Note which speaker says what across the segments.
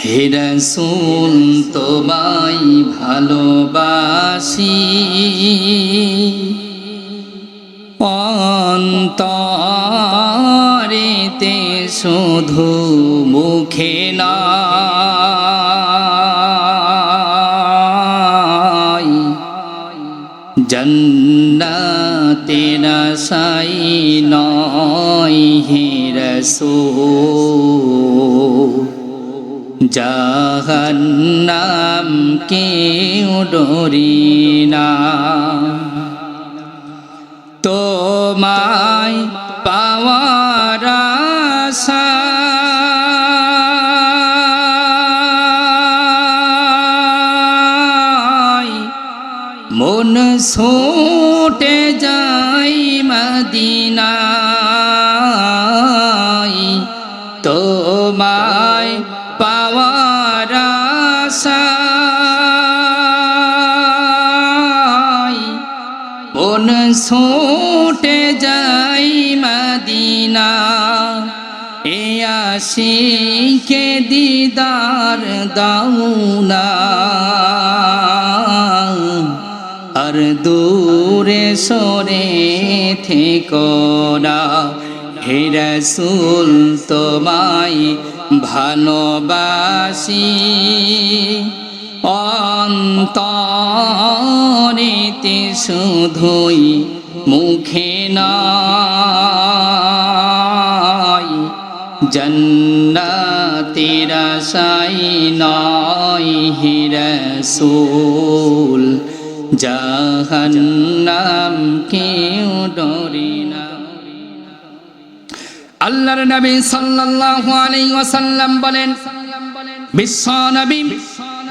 Speaker 1: হে রসুল তোমায় ভালোবাসি। অন্তরেতে শুধু মুখে নাই। জন্নাতের সাই নয় হে রসুল। জাহান্নাম কেউ ডরি না। তোমায় পাওয়ার আশায় মন ছোটে যাই মদিনায় যাই মদিনা। এ আশিকে দিদার দাউনা। আর দূরে সরে থেকো না। হে রসুল, তোমায় ভালোবাসি। অন্তরেতে শুধুই মুখে নাই, জন্নাতের সাই নয় হে রসুল। জাহান্নাম কেউ ডরে না। আল্লাহর নবী সাল্লাল্লাহু আলাইহি ওয়াসাল্লাম বলেন, বিশ্ব নবী,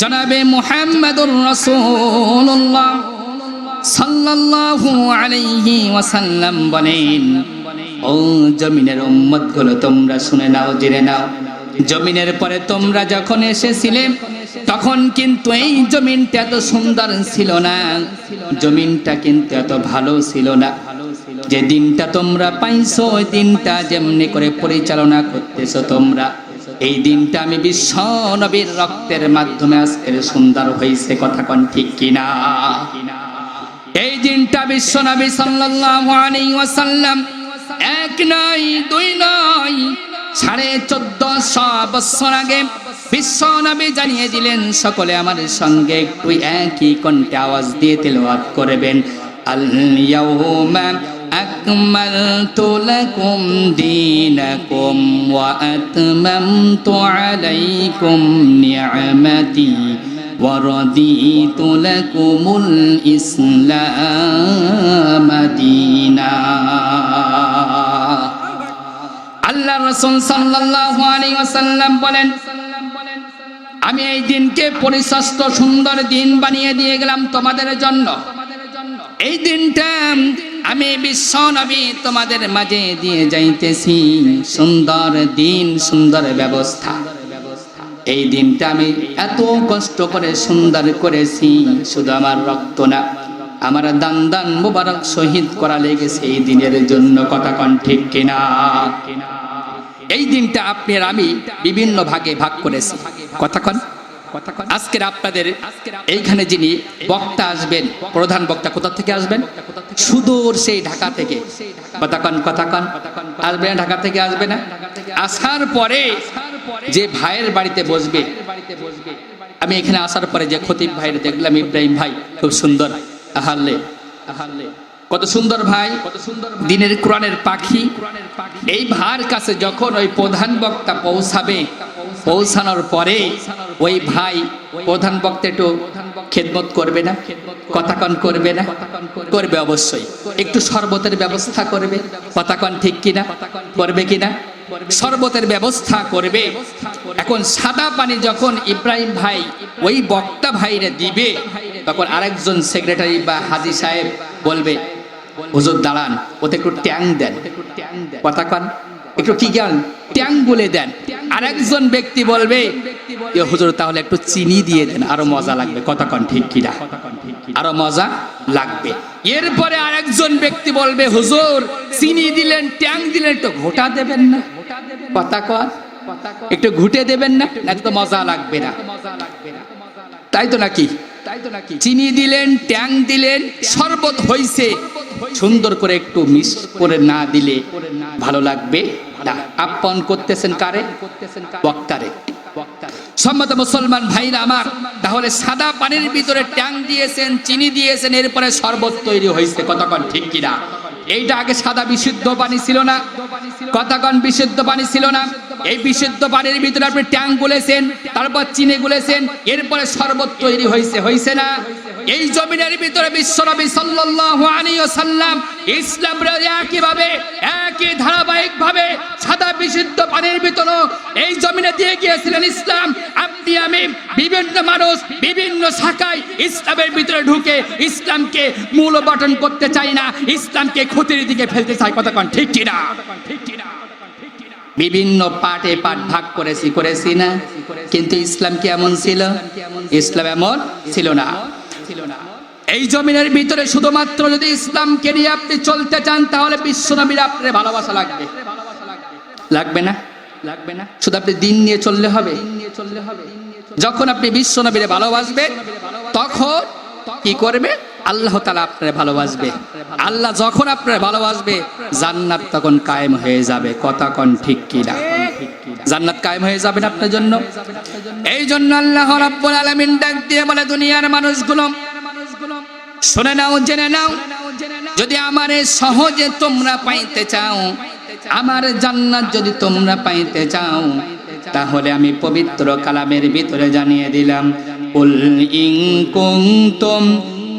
Speaker 1: জনাবে মুহাম্মদুর রাসূলুল্লাহ। সাল্লাল্লাহু আলাইহি ওয়াসাল্লাম বলেন, ও জমিনের উম্মতগুলো তোমরা শুনে নাও, জেনে নাও। জমিনের পরে তোমরা যখন এসেছিলে, তখন কিন্তু এই জমিনটা এত সুন্দর ছিল না। জমিনটা কিন্তু এত ভালো ছিল না। যে দিনটা তোমরা পাইছো, ওই দিনটা যেমনি করে পরিচালনা করতেছো তোমরা। এই দিনটা আমি বিশ্ব নবীর রক্তের মাধ্যমে আজকের সুন্দর হয়েছে কথা কন ঠিক কিনা? এই দিনটা বিশ্ব নবী সাল্লাল্লাহু আলাইহি ওয়াসাল্লাম এক নয় দুই নয় সাড়ে চোদ্দশো বছর আগে বিশ্ব নবী জানিয়ে দিলেন সকলে আমাদের সঙ্গে একটু একই কণ্ঠে আওয়াজ দিয়ে তেলাওয়াত করবেন আল ইয়াউমা أكملت لكم دينكم وأتممت عليكم نعمتي ورضيت لكم الإسلام دينا আল্লাহ রসুল সাল্লাল্লাহু আলাইহি ওয়াসাল্লাম বলেন আমি এই দিনকে পরিশাস্ত সুন্দর দিন বানিয়ে দিয়ে গেলাম তোমাদের জন্য এই দিনটা আমি বিশ্ব নবী তোমাদের মাঝে দিয়ে যাইতেছি সুন্দর দিন সুন্দর ব্যবস্থা এই দিনটা আমি এত কষ্ট করে সুন্দর করেছি, শুধু আমার রক্ত না, আমার দান দান মুবারক শহীদ করা লেগেছে এই দিনের জন্য, কথা কন ঠিক কিনা? এই দিনটা আপনার আমি বিভিন্ন ভাগে ভাগ করেছি কথা কন। আজকের আপনাদের এইখানে যিনি বক্তা আসবেন, প্রধান বক্তা কোথা থেকে আসবেন? সুদূর সেই ঢাকা থেকে, কথা কন কথা কন। আসবে না ঢাকা থেকে, আসবে না। আসার পরে যে ভাইয়ের বাড়িতে বসবে, আমি এখানে আসার পরে যে খতিব ভাইয়ের দেখলাম, ইব্রাহিম ভাই, খুব সুন্দর। আহাল্লে আহাল্লে কত সুন্দর ভাই কত সুন্দর দিনের কোরআনের পাখি। এই ভার কাছে যখন ওই প্রধান বক্তা পৌঁছাবে, পৌঁছানোর পরে ওই ভাই প্রধান বক্তা একটু খেদমত করবে না, কথাকন করবে না? করবে অবশ্যই। একটু শরবতের ব্যবস্থা করবে, কথাকন ঠিক কিনা? করবে কিনা? শরবতের ব্যবস্থা করবে। এখন সাদা পানি যখন ইব্রাহিম ভাই ওই বক্তা ভাইরে দিবে তখন আরেকজন সেক্রেটারি বা হাজি সাহেব বলবে হুজুর দাঁড়ান ওতে একটু ট্যাং দেন। কথা কন? একটু কি জ্ঞান ট্যাং বলে দেন। আরেকজন ব্যক্তি বলবে হুজুর তাহলে একটু চিনি দিয়ে দেন আরও মজা লাগবে। কথা কন ঠিক কিনা আরও মজা লাগবে। এরপরে আরেকজন ব্যক্তি বলবে হুজুর চিনি দিলেন ট্যাং দিলেন তো ঘোটা দেবেন না। কথা কন একটু ঘুটে দেবেন না না তো মজা লাগবে না। তাই তো নাকি? তাই তো নাকি চিনি দিলেন, ট্যাং দিলেন, শরবত হইছে। সুন্দর করে একটু মিস করে না দিলে ভালো লাগবে না। আপন করতেছেন কারে? বক্তারে। সম্মত মুসলমান ভাইরা আমার, তাহলে সাদা পানির ভিতরে ট্যাং দিয়েছেন, চিনি দিয়েছেন, এরপরে শরবত তৈরি হয়েছে কতক্ষণ ঠিক কিনা? এইটা আগে সাদা বিশুদ্ধ পানি ছিল না। কথাগণ বিশুদ্ধ পানি ছিল না। এই বিশুদ্ধ পানির ভিতরে আপনি ট্যাঙ্ক গুলেছেন, তারপর চিনি গুলেছেন, এরপরে শরবত তৈরি হয়েছে হয়েছে না? এই জমিনের ভিতরে বিশ্বনবী সাল্লাল্লাহু আলাইহি ওয়াসাল্লাম ইসলাম একইভাবে, একই ধারাবাহিক ভাবে সাদা বিশুদ্ধ পানির ভিতরে এই জমিনে দিয়ে গিয়েছিলেন ইসলাম। আপনি আমি বিভিন্ন মানুষ, বিভিন্ন শাখায় ইসলামের ভিতরে ঢুকে ইসলামকে মূল বটন করতে চাই না, ইসলামকে ক্ষতির দিকে ফেলতে চাই কতক্ষণ ঠিক কিনা? ঠিক বিভিন্ন পাটে পাট ভাগ করেছি করেছি না। কিন্তু ইসলাম কি এমন ছিল? ইসলাম এমন ছিল না। এই জমিনের ভিতরে শুধুমাত্র যদি ইসলামকে নিয়ে আপনি চলতে চান, তাহলে বিশ্বনবীর আপনার ভালোবাসা লাগবে। লাগবে না? লাগবে না? শুধু আপনি দিন নিয়ে চললে হবে? চললে হবে যখন আপনি বিশ্বনবীরে ভালোবাসবেন, তখন কি করবে? আল্লাহ তালা আপনার ভালোবাসবে। আল্লাহ যখন আপনার ভালোবাসবে, জান্নাত তখন কায়েম হয়ে যাবে। কথা কন ঠিক কিনা জান্নাত কায়েম হয়ে যাবে আপনার জন্য? এই জন্য আল্লাহ রাব্বুল আলামিন ডাক দিয়ে বলে, দুনিয়ার মানুষগুলো শুনে নাও, জেনে নাও। যদি আমারে সহজে তোমরা পাইতে চাও, আমার জান্নাত যদি তোমরা পাইতে চাও, তাহলে আমি পবিত্র কালামের ভিতরে জানিয়ে দিলাম, উল ইন কুনতুম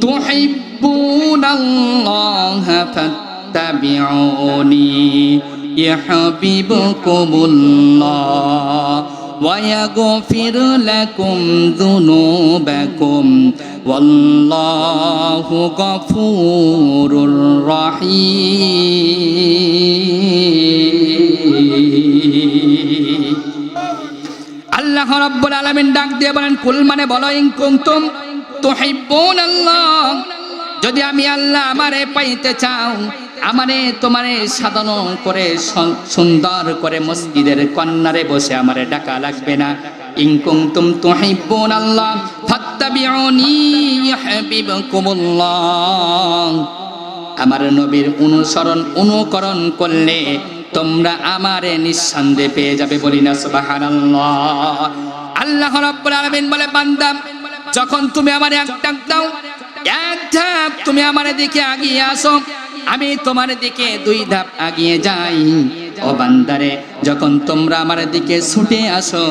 Speaker 1: তুহিব্বুনাল্লাহ ফাত্তাবিউনি ইউহিব্বুকুমুল্লাহ। ويغفر لكم ذنوبكم والله غفور رحيم আল্লাহ রাব্বুল আলামিন ডাক দিয়ে বলেন কুল মানে বলো ইন কুনতুম তুহিব্বুন আল্লাহ যদি আমি আল্লাহ আমারে পাইতে চাও আমারে তোমারে সাধন করে সুন্দর করে মসজিদের কন্যারে বসে আমারে ডাকা লাগবে না। ইন কুনতুম তুহিব্বুন আল্লাহ আমার নবীর অনুসরণ, অনুকরণ করলে তোমরা আমারে নিঃসন্দেহে পেয়ে যাবে বলি না, সুবহানাল্লাহ। আল্লাহ রাব্বুল আলামিন বলে, বান্দা, যখন তুমি আমারে এক ডাক দাও, এক ধাপ তুমি আমারে দিকে আগিয়ে আসো আমি তোমার দিকে দুই ধাপ আগিয়ে যাই। ও বান্দারে, যখন তোমরা আমার দিকে ছুটে আসো,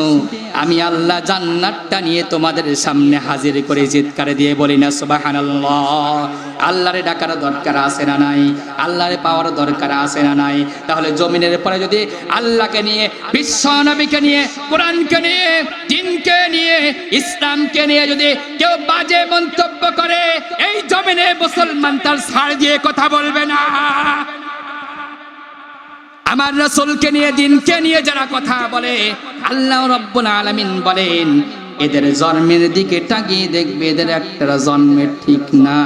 Speaker 1: আমি আল্লাহ জান্নাতটা নিয়ে তোমাদের সামনে হাজির করে চিৎকারে দিয়ে বলি না, সুবহানাল্লাহ। আল্লাহরে ডাকার দরকার আছে না নাই? আল্লাহরে পাওয়ার দরকার আছে না নাই? তাহলে জমিনের পরে যদি আল্লাহকে নিয়ে, বিশ্ব নবীকে নিয়ে, কোরআনকে নিয়ে দিনকে নিয়ে, ইসলামকে নিয়ে যদি কেউ বাজে মন্তব্য করে, এই জমিনে মুসলমান তার ছাড় দিয়ে কথা বলবে না। আমার রসুলকে নিয়ে, দিনকে নিয়ে যারা কথা বলে, আল্লাহ রব্বুল আলামিন বলেন, এদের জন্মের দিকে তাকিয়ে দেখবে এদের একটা জন্মের ঠিক না।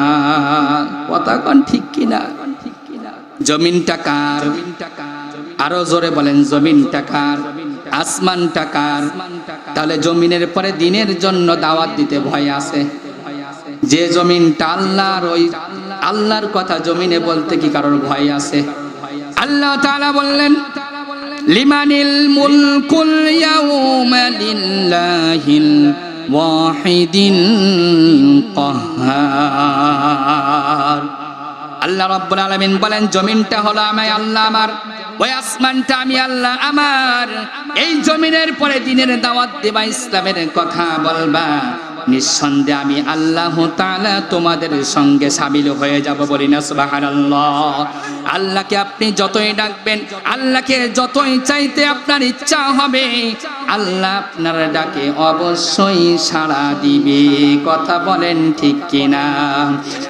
Speaker 1: কথা কন ঠিক কিনা? জমিনটা কার? আরও জোরে বলেন, জমিনটা কার? আসমান টাকার তাহলে জমিনের পরে দিনের জন্য দাওয়াত দিতে ভয় আছে। যে জমিনটা আল্লাহর ওই আল্লাহর কথা জমিনে বলতে কি কারোর ভয় আছে? আল্লাহ তাআলা বললেন, লিমানিল মুলকুল ইয়াউমা লিল্লাহিল ওয়াহিদিল কাহ্হার আল্লাহ রাব্বুল আলামিন বলেন, জমিনটা হলো আমি আল্লাহ আমার, ওই আসমানটা আমি আল্লাহ আমার। এই জমিনের পরে দিনের দাওয়াত দেবা, ইসলামের কথা বলবা। নিঃসন্দেহে আমি আল্লাহ তাআলা তোমাদের সঙ্গে সামিল হয়ে যাব বলি না, সুবহানাল্লাহ। আল্লাহকে আপনি যতই ডাকবেন, আল্লাহকে যতই চাইতে আপনার ইচ্ছা হবে, আল্লাহ আপনার ডাকে অবশ্যই সাড়া দিবে। কথা বলেন ঠিক কিনা?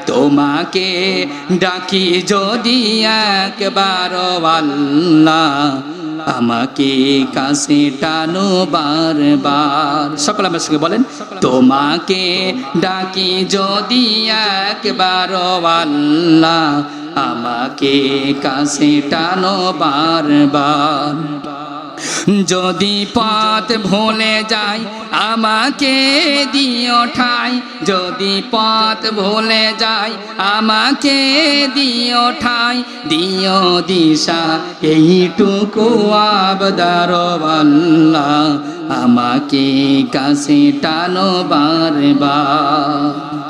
Speaker 1: তোমাকে ডাকি যদি একবার আল্লাহ আমাকে কাছে টানো বারবার। সকল আমার সঙ্গে বলেন, তোমাকে ডাকি যদি একবার আল্লাহ, আমাকে কাছে টানো বারবার। যদি পথ ভুলে যাই, আমাকে দিও ঠাই। যদি পথ ভুলে যাই, আমাকে দিও ঠাই। দিও দিশা, এইটুকু আবদার আল্লাহ। আমাকে কাছে টানো বারবার।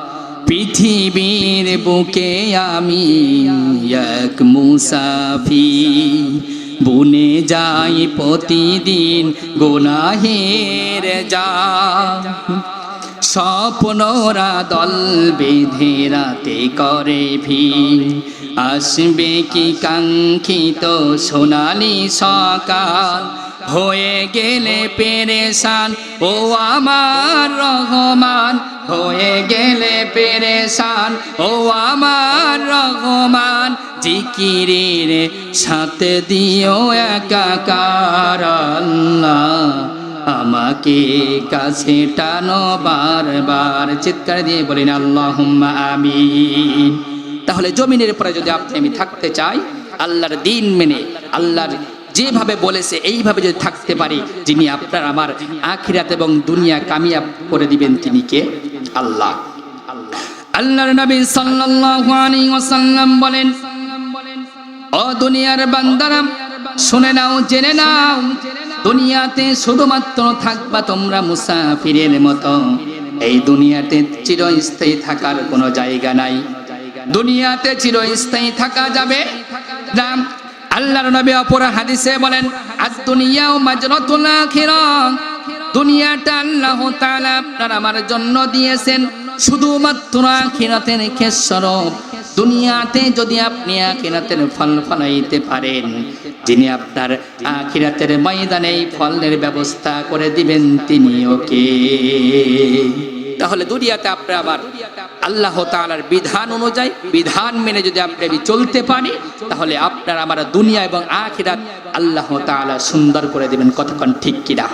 Speaker 1: পৃথিবীর বুকে আমি এক মুসাফি বনে যাই প্রতিদিন গোনাহের যা স্বপ্নরা দল বেঁধে রাতে করে ভিড়। আসবে কি কাঙ্ক্ষিত সোনালি সকাল? হয়ে গেলে পেরেশান, ও আমার রহমান। হয়ে গেলে পেরেশান। ও আমার রহমান, জিকিরের সাথে দিও একাকার আল্লাহ। আমাকে কাছে টানো বারবার। চিৎকার দিয়ে বলেন আল্লাহ আমিন। তাহলে জমিনের পরে যদি আপনি, আমি থাকতে চাই, আল্লাহর দিন মেনে, আল্লাহর যেভাবে বলেছে, এইভাবে যদি থাকতে পারি, যিনি আপনার আমার আখিরাত এবং দুনিয়া কামিয়াব করে দিবেন, তিনি কে? আল্লাহ। আল্লাহর নবী সাল্লাল্লাহু আলাইহি ওয়াসাল্লাম বলেন ও দুনিয়ার বান্দারা, শুনে নাও, জেনে নাও, দুনিয়াতে শুধুমাত্র থাকবা তোমরা মুসাফিরের মতো। এই দুনিয়াতে চিরস্থায়ী থাকার কোনো জায়গা নাই। দুনিয়াতে চিরস্থায়ী থাকা যাবে না। আল্লাহর নবী অপর হাদিসে বলেন আদ দুনিয়াও মাজরাতুল আখিরাহ। দুনিয়াটা আল্লাহ তাআলা আপনার আমার জন্য দিয়েছেন। শুধুমাত্র আখিরাতের খেস্বরূপ দুনিয়াতে যদি আপনি আখিরাতের ফল ফলাইতে পারেন, যিনি আপনার আখিরাতের ময়দানে ফলের ব্যবস্থা করে দিবেন তিনি ওকে তাহলে দুনিয়াতে আপনার আবার আল্লাহ তাআলার বিধান অনুযায়ী, বিধান মেনে যদি আপনি আমি চলতে পারি, তাহলে আপনার আমার দুনিয়া এবং আখিরাত আল্লাহ তাআলা সুন্দর করে দিবেন। কতক্ষণ ঠিক কিনা?